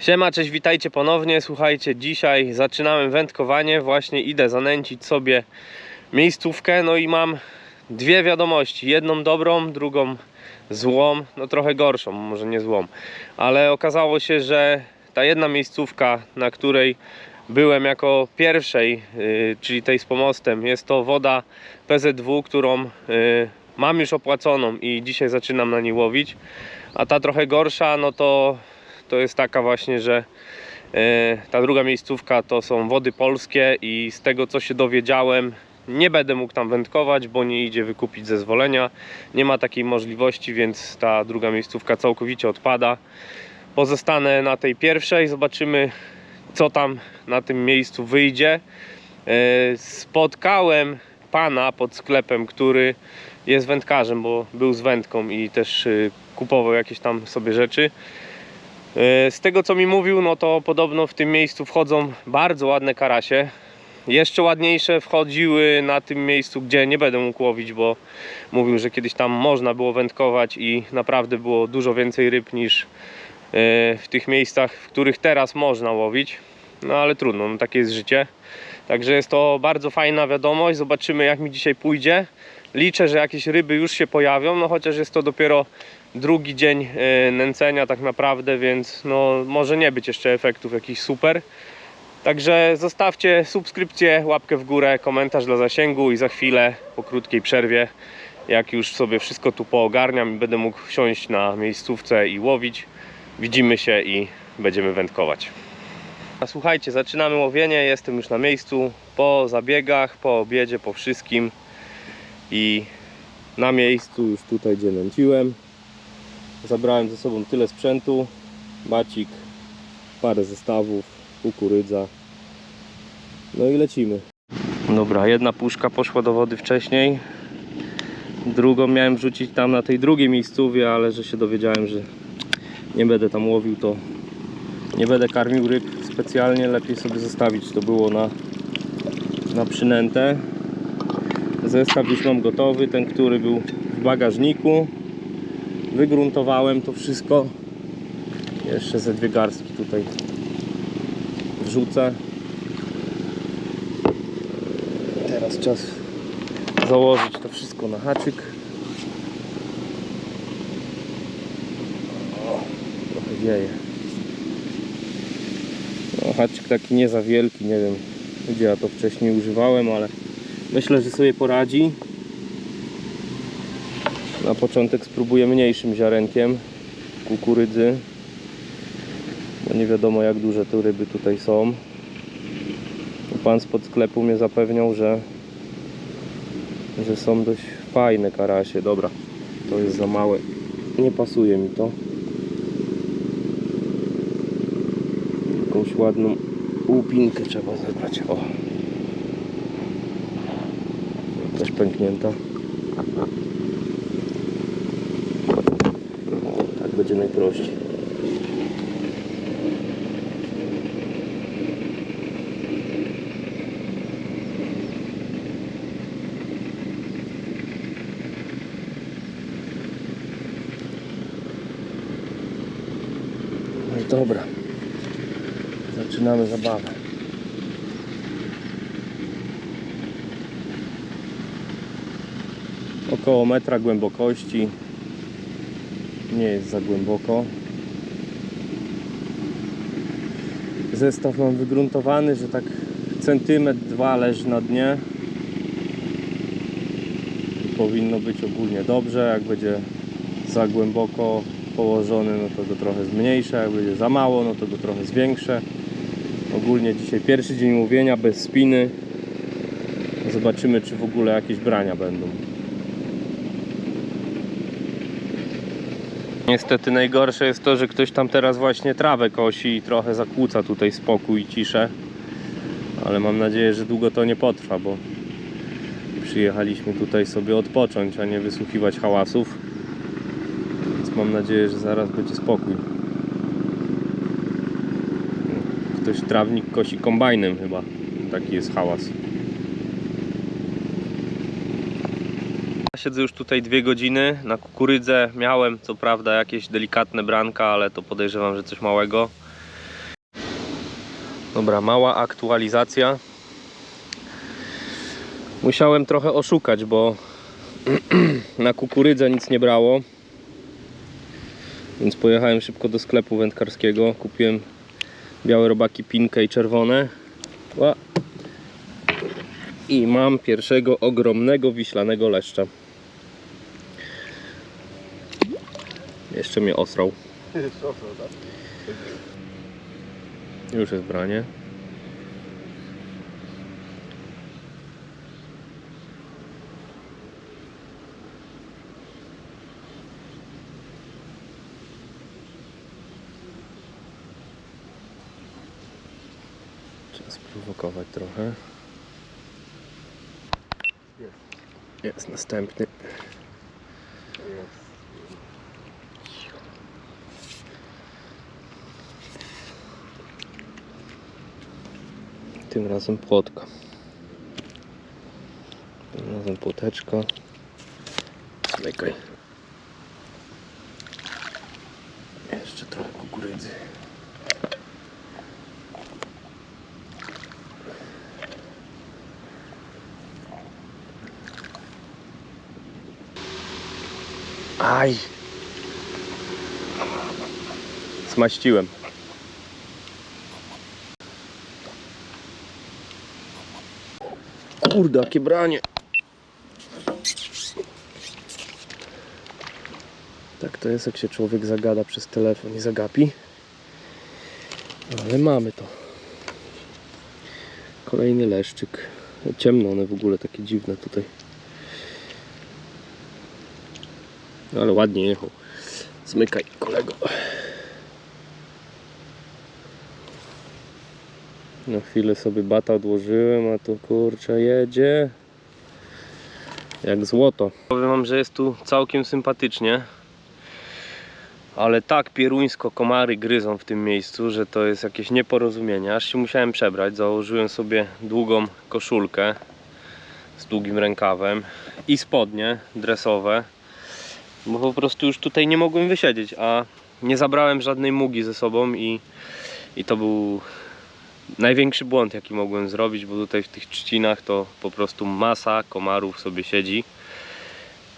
Siema, cześć, witajcie ponownie. Słuchajcie, dzisiaj zaczynałem wędkowanie. Właśnie idę zanęcić sobie miejscówkę. No i mam dwie wiadomości. Jedną dobrą, drugą złą. No trochę gorszą, może nie złą. Ale okazało się, że ta jedna miejscówka, na której byłem jako pierwszej, yy, czyli tej z pomostem, jest to woda PZW, którą yy, mam już opłaconą i dzisiaj zaczynam na niej łowić. A ta trochę gorsza, no to to jest taka właśnie, że e, ta druga miejscówka to są wody polskie i z tego co się dowiedziałem nie będę mógł tam wędkować, bo nie idzie wykupić zezwolenia. Nie ma takiej możliwości, więc ta druga miejscówka całkowicie odpada. Pozostanę na tej pierwszej, zobaczymy co tam na tym miejscu wyjdzie. E, Spotkałem pana pod sklepem, który jest wędkarzem, bo był z wędką i też e, kupował jakieś tam sobie rzeczy. E, Z tego co mi mówił, no to podobno w tym miejscu wchodzą bardzo ładne karasie. Jeszcze ładniejsze wchodziły na tym miejscu, gdzie nie będę mógł łowić, bo mówił, że kiedyś tam można było wędkować i naprawdę było dużo więcej ryb niż e, w tych miejscach, w których teraz można łowić. No ale trudno, no takie jest życie. Także jest to bardzo fajna wiadomość. Zobaczymy jak mi dzisiaj pójdzie. Liczę, że jakieś ryby już się pojawią, no chociaż jest to dopiero drugi dzień e, nęcenia tak naprawdę, więc no może nie być jeszcze efektów jakichś super. Także zostawcie subskrypcję, łapkę w górę, komentarz dla zasięgu i za chwilę po krótkiej przerwie, jak już sobie wszystko tu poogarniam i będę mógł wsiąść na miejscówce i łowić, widzimy się i będziemy wędkować. A słuchajcie, zaczynamy łowienie, jestem już na miejscu, po zabiegach, po obiedzie, po wszystkim i na miejscu już tutaj gdzie nęciłem. Zabrałem ze sobą tyle sprzętu, bacik, parę zestawów, kukurydza. No i lecimy. Dobra, jedna puszka poszła do wody wcześniej. Drugą miałem wrzucić tam na tej drugiej miejscówie, ale że się dowiedziałem, że nie będę tam łowił, to nie będę karmił ryb specjalnie. Lepiej sobie zostawić to było na, na przynętę. Zestaw już mam gotowy, ten który był w bagażniku. Wygruntowałem to wszystko. Jeszcze ze dwie garstki tutaj wrzucę. Teraz czas założyć to wszystko na haczyk. O, trochę wieje. No, haczyk taki nie za wielki, nie wiem gdzie ja to wcześniej używałem, ale myślę, że sobie poradzi. Na początek spróbuję mniejszym ziarenkiem kukurydzy, bo nie wiadomo jak duże te ryby tutaj są. Pan spod sklepu mnie zapewniał, że, że są dość fajne karasie. Dobra, to jest za małe. Nie pasuje mi to. Jakąś ładną łupinkę trzeba zebrać. O. Też pęknięta. Tak będzie najprościej. No dobra. Zaczynamy zabawę. Około metra głębokości. Nie jest za głęboko. Zestaw mam wygruntowany, że tak centymetr, dwa leży na dnie. Powinno być ogólnie dobrze. Jak będzie za głęboko położony, no to go trochę zmniejszę. Jak będzie za mało, no to go trochę zwiększę. Ogólnie dzisiaj pierwszy dzień łowienia bez spiny. Zobaczymy, czy w ogóle jakieś brania będą. Niestety najgorsze jest to, że ktoś tam teraz właśnie trawę kosi i trochę zakłóca tutaj spokój i ciszę. Ale mam nadzieję, że długo to nie potrwa, bo przyjechaliśmy tutaj sobie odpocząć, a nie wysłuchiwać hałasów. Więc mam nadzieję, że zaraz będzie spokój. Ktoś trawnik kosi kombajnem chyba. Taki jest hałas. Siedzę już tutaj dwie godziny. Na kukurydzę miałem co prawda jakieś delikatne branka, ale to podejrzewam, że coś małego. Dobra, mała aktualizacja. Musiałem trochę oszukać, bo na kukurydzę nic nie brało. Więc pojechałem szybko do sklepu wędkarskiego. Kupiłem białe robaki pinkę i czerwone. I mam pierwszego ogromnego wiślanego leszcza. Jeszcze mnie osrał. Już jest branie. Trzeba sprowokować trochę. Jest następny. Tym razem płotka. Tym razem płoteczka. Smykaj. Jeszcze trochę kukurydzy. Aj! Smaściłem. Kurde, jakie branie. Tak to jest, jak się człowiek zagada przez telefon i zagapi. Ale mamy to. Kolejny leszczyk. Ciemno one w ogóle takie dziwne tutaj. Ale ładnie jechał. Zmykaj kolego. Na chwilę sobie bata odłożyłem, a tu kurczę jedzie. Jak złoto. Powiem wam, że jest tu całkiem sympatycznie. Ale tak pieruńsko komary gryzą w tym miejscu, że to jest jakieś nieporozumienie. Aż się musiałem przebrać. Założyłem sobie długą koszulkę z długim rękawem i spodnie dresowe. Bo po prostu już tutaj nie mogłem wysiedzieć, a nie zabrałem żadnej mugi ze sobą i, i to był największy błąd jaki mogłem zrobić, bo tutaj w tych trzcinach to po prostu masa komarów sobie siedzi.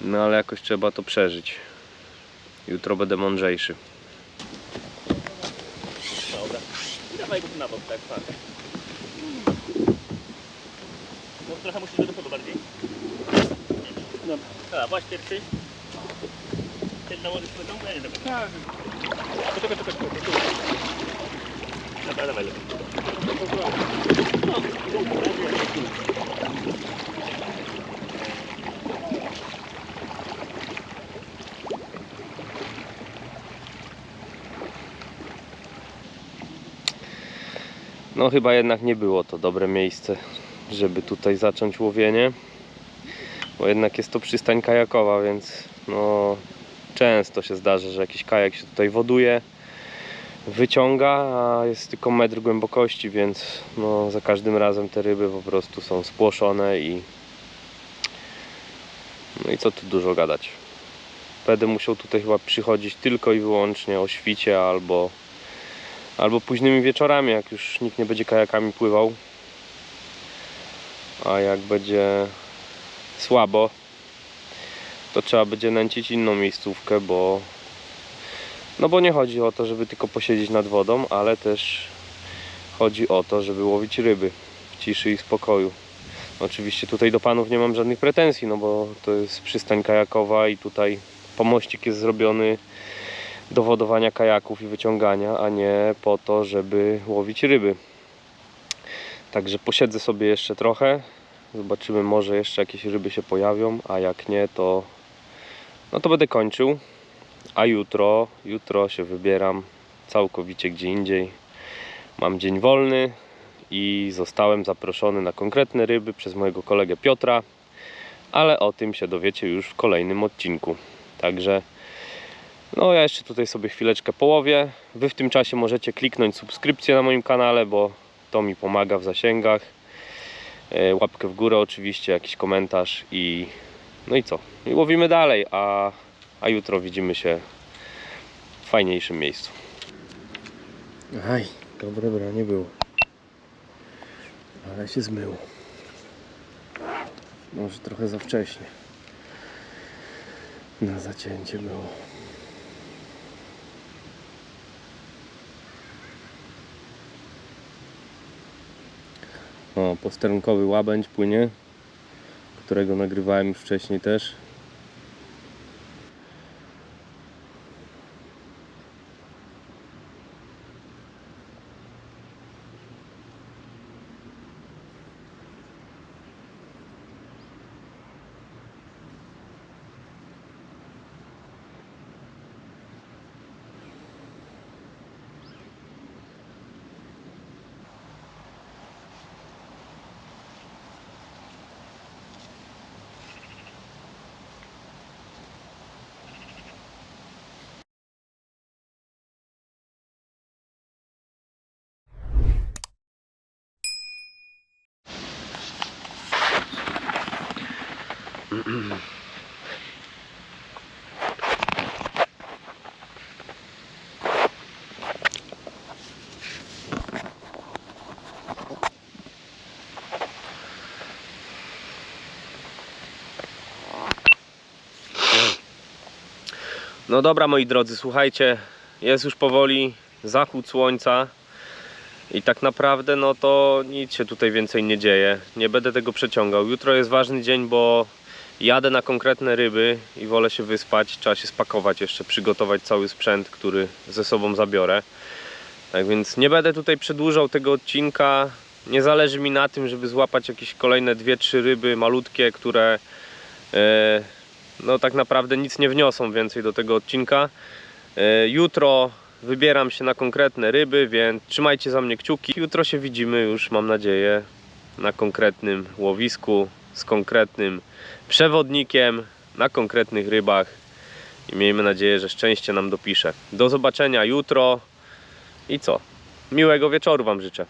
No ale jakoś trzeba to przeżyć. Jutro będę mądrzejszy. Dobra. Dawaj go na bok, tak, tak. No trochę musisz do przodu bardziej. Dobra. Dobra, właśnie pierwszy. Ten nałożysz swoją ja nie dobra. Tak. Czekaj, czekaj, czekaj, czekaj. Dobra, dawaj lepiej. No, chyba jednak nie było to dobre miejsce, żeby tutaj zacząć łowienie. Bo jednak jest to przystań kajakowa, więc no często się zdarza, że jakiś kajak się tutaj woduje, wyciąga, a jest tylko metr głębokości, więc no za każdym razem te ryby po prostu są spłoszone i no i co tu dużo gadać. Będę musiał tutaj chyba przychodzić tylko i wyłącznie o świcie albo albo późnymi wieczorami, jak już nikt nie będzie kajakami pływał. A jak będzie słabo, to trzeba będzie nęcić inną miejscówkę, bo no bo nie chodzi o to, żeby tylko posiedzieć nad wodą, ale też chodzi o to, żeby łowić ryby w ciszy i spokoju. Oczywiście tutaj do panów nie mam żadnych pretensji, no bo to jest przystań kajakowa i tutaj pomościk jest zrobiony do wodowania kajaków i wyciągania, a nie po to, żeby łowić ryby. Także posiedzę sobie jeszcze trochę. Zobaczymy, może jeszcze jakieś ryby się pojawią, a jak nie, to no to będę kończył. A jutro, jutro się wybieram całkowicie gdzie indziej. Mam dzień wolny i zostałem zaproszony na konkretne ryby przez mojego kolegę Piotra, ale o tym się dowiecie już w kolejnym odcinku. Także no ja jeszcze tutaj sobie chwileczkę połowię. Wy w tym czasie możecie kliknąć subskrypcję na moim kanale, bo to mi pomaga w zasięgach. E, Łapkę w górę oczywiście, jakiś komentarz i no i co? I łowimy dalej, a, a jutro widzimy się w fajniejszym miejscu. Aj, dobre branie było. Ale się zmył. Może trochę za wcześnie. Na zacięcie było. O, posterunkowy łabędź płynie, którego nagrywałem już wcześniej też. No dobra moi drodzy, słuchajcie, jest już powoli zachód słońca i tak naprawdę no to nic się tutaj więcej nie dzieje. Nie będę tego przeciągał. Jutro jest ważny dzień, bo jadę na konkretne ryby i wolę się wyspać. Trzeba się spakować jeszcze, przygotować cały sprzęt, który ze sobą zabiorę. Tak więc nie będę tutaj przedłużał tego odcinka. Nie zależy mi na tym, żeby złapać jakieś kolejne dwie, trzy ryby malutkie, które e, no tak naprawdę nic nie wniosą więcej do tego odcinka. E, Jutro wybieram się na konkretne ryby, więc trzymajcie za mnie kciuki. Jutro się widzimy już, mam nadzieję, na konkretnym łowisku, z konkretnym przewodnikiem, na konkretnych rybach i miejmy nadzieję, że szczęście nam dopisze. Do zobaczenia jutro i co? Miłego wieczoru Wam życzę.